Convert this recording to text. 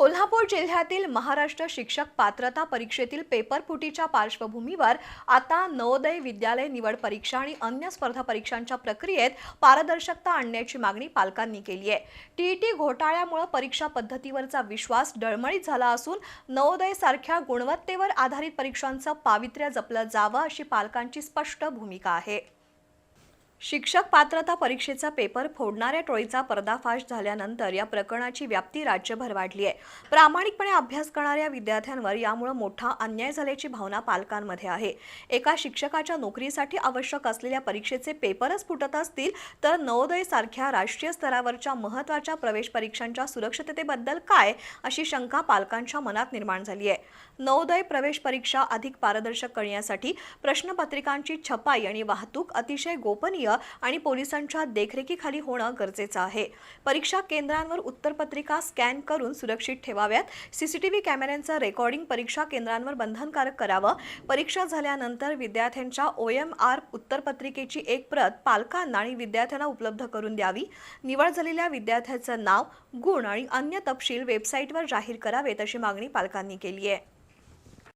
कोल्हापूर जिल्ह्यातील महाराष्ट्र शिक्षक पात्रता परीक्षेतील पेपर फुटीच्या पार्श्वभूमीवर आता नवोदय विद्यालय निवड परीक्षा आणि अन्य स्पर्धा परीक्षांच्या प्रक्रियेत पारदर्शकता आणण्याची मागणी पालकांनी केली आहे. टीईटी घोटाळ्यामुळे परीक्षा पद्धतीवरचा विश्वास डळमळीत झाला असून नवोदय सारख्या गुणवत्तेवर आधारित परीक्षांचं पावित्र्य जपलं जावं अशी पालकांची स्पष्ट भूमिका आहे. शिक्षक पात्रता परीक्षेचा पेपर फोडणाऱ्या टोळीचा पर्दाफाश झाल्यानंतर या प्रकरणाची व्याप्ती राज्यभर वाढली आहे. प्रामाणिकपणे अभ्यास करणाऱ्या विद्यार्थ्यांवर यामुळे मोठा अन्याय झाल्याची भावना पालकांमध्ये आहे. एका शिक्षकाच्या नोकरीसाठी आवश्यक असलेल्या परीक्षेचे पेपरच फुटत असतील तर नवोदय सारख्या राष्ट्रीय स्तरावरच्या महत्त्वाच्या प्रवेश परीक्षांच्या सुरक्षिततेबद्दल काय अशी शंका पालकांच्या मनात निर्माण झाली आहे. नवोदय प्रवेश परीक्षा अधिक पारदर्शक करण्यासाठी प्रश्नपत्रिकांची छपाई आणि वाहतूक अतिशय गोपनीय आणि पोलिसांच्या देखरेखीखाली होणं गरजेचं आहे. परीक्षा केंद्रांवर उत्तरपत्रिका स्कॅन करून सुरक्षित ठेवाव्यात. सीसीटीव्ही कॅमेऱ्यांचं रेकॉर्डिंग परीक्षा केंद्रांवर बंधनकारक करावं. परीक्षा झाल्यानंतर विद्यार्थ्यांच्या ओ एम आर उत्तरपत्रिकेची एक प्रत पालकांना आणि विद्यार्थ्यांना उपलब्ध करून द्यावी. निवड झालेल्या विद्यार्थ्याचं नाव गुण आणि अन्य तपशील वेबसाईटवर जाहीर करावेत अशी मागणी पालकांनी केली आहे.